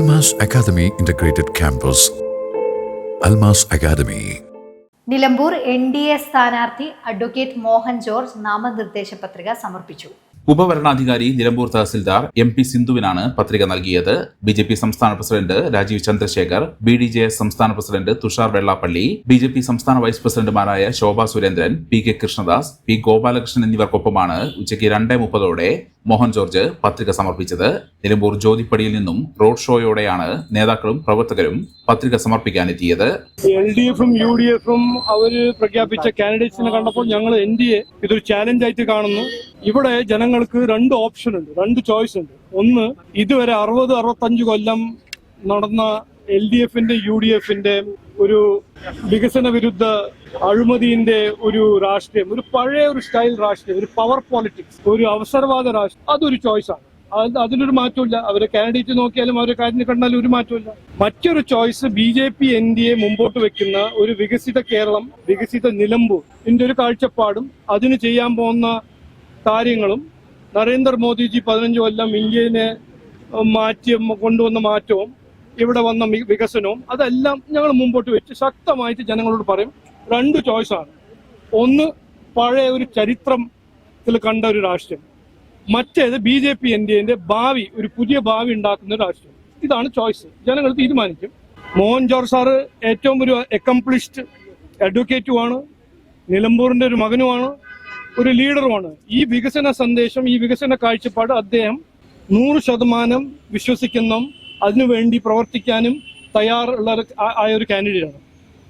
Almas Academy Integrated Campus. Almas Academy. Nilambur N D A സ്ഥാനാർത്ഥി advocate Mohan George നാമനിർദ്ദേശ പത്രിക സമർപ്പിച്ചു ഉപവരണാധികാരി നിലമ്പൂർ തഹസിൽദാർ എം പി സിന്ധുവിനാണ് പത്രിക നൽകിയത്. ബി ജെ പി സംസ്ഥാന president Rajeev Chandrasekhar B D J S സംസ്ഥാന president Thushar Vellappally B J P സംസ്ഥാന വൈസ് പ്രസിഡന്റുമാരായ Shobha Surendran P K Krishnadas P Gopalakrishnan എന്നിവർക്കൊപ്പമാണ് ഉച്ചയ്ക്ക് രണ്ടേ മുപ്പതോടെ മോഹൻ ജോർജ് പത്രിക സമർപ്പിച്ചത്. നിലമ്പൂർ ജ്യോതിപ്പടിയിൽ നിന്നും റോഡ് ഷോയോടെയാണ് നേതാക്കളും പ്രവർത്തകരും പത്രിക സമർപ്പിക്കാനെത്തിയത്. എൽ ഡി എഫും യു ഡി എഫും അവർ പ്രഖ്യാപിച്ച കാൻഡിഡേറ്റ്സിനെ കണ്ടപ്പോൾ ഞങ്ങൾ എൻ ഡി എ ഇതൊരു ചാലഞ്ച് ആയിട്ട് കാണുന്നു. ഇവിടെ ജനങ്ങൾക്ക് രണ്ട് ഓപ്ഷൻ ഉണ്ട് രണ്ട് ചോയ്സ് ഉണ്ട്. ഒന്ന് ഇതുവരെ അറുപത് അറുപത്തഞ്ച് കൊല്ലം നടന്ന എൽ ഡി എഫിന്റെ യു ഡി എഫിന്റെ ഒരു വികസന വിരുദ്ധ അഴിമതിന്റെ ഒരു രാഷ്ട്രീയം ഒരു പഴയ ഒരു സ്റ്റൈൽ രാഷ്ട്രീയം ഒരു പവർ പോളിറ്റിക്സ് ഒരു അവസരവാദ രാഷ്ട്രീയം അതൊരു ചോയ്സാണ് അത് അതിനൊരു മാറ്റമില്ല അവരെ കാൻഡിഡേറ്റ് നോക്കിയാലും അവരെ കാര്യം കണ്ടാലും ഒരു മാറ്റമില്ല മറ്റൊരു choice B J P N D A മുമ്പോട്ട് വെക്കുന്ന ഒരു വികസിത കേരളം വികസിത നിലമ്പൂർ ഇതിന്റെ ഒരു കാഴ്ചപ്പാടും അതിന് ചെയ്യാൻ പോകുന്ന കാര്യങ്ങളും നരേന്ദ്രമോദിജി പതിനഞ്ച് കൊല്ലം ഇന്ത്യനെ മാറ്റി കൊണ്ടുവന്ന മാറ്റവും ഇവിടെ വന്ന വികസനവും അതെല്ലാം ഞങ്ങൾ മുമ്പോട്ട് വെച്ച് ശക്തമായിട്ട് ജനങ്ങളോട് പറയും. രണ്ട് ചോയ്സാണ് ഒന്ന് പഴയ ഒരു ചരിത്രത്തിൽ കണ്ട ഒരു രാഷ്ട്രീയം. മറ്റേത് B J P N D എന്റെ ഭാവി ഒരു പുതിയ ഭാവി ഉണ്ടാക്കുന്ന ഒരു രാഷ്ട്രീയം. ഇതാണ് ചോയ്സ് ജനങ്ങൾ തീരുമാനിക്കും. മോഹൻ ജോർജ് സാറ് ഏറ്റവും ഒരു അക്കംപ്ലിഷ്ഡ് അഡ്വക്കേറ്റുമാണ് നിലമ്പൂരിന്റെ ഒരു മകനുമാണ്. ഒരു ലീഡറുമാണ്. ഈ വികസന സന്ദേശം ഈ വികസന കാഴ്ചപ്പാട് അദ്ദേഹം നൂറ് ശതമാനം വിശ്വസിക്കുന്ന. അതിനുവേണ്ടി പ്രവർത്തിക്കാനും തയ്യാറുള്ള ആയ ഒരു കാൻഡിഡേറ്റാണ്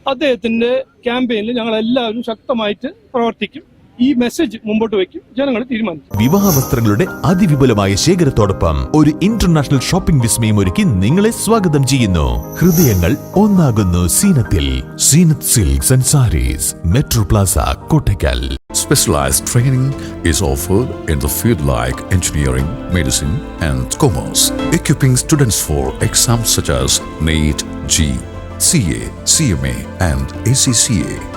അദ്ദേഹത്തിന്റെ ക്യാമ്പയിനിൽ ഞങ്ങൾ എല്ലാവരും ശക്തമായിട്ട് പ്രവർത്തിക്കും. ഈ മെസ്സേജ് മുമ്പോട്ട് വെക്കും ജനങ്ങൾ തീരുമാനിക്കും. വിവാഹ വസ്ത്രങ്ങളുടെ അതിവിപുലമായ ശേഖരത്തോടൊപ്പം ഒരു ഇന്റർനാഷണൽ ഷോപ്പിംഗ് വിസ്മയം ഒരുക്കി നിങ്ങളെ സ്വാഗതം ചെയ്യുന്നു. ഹൃദയങ്ങൾ ഒന്നാകുന്നു സീനത്തിൽ. Zeenath silks and saris metro plaza Kottakkal. Specialized training is offered in the field like engineering, medicine, and commerce, equipping students for exams such as NEET, G, CA, CMA, and ACCA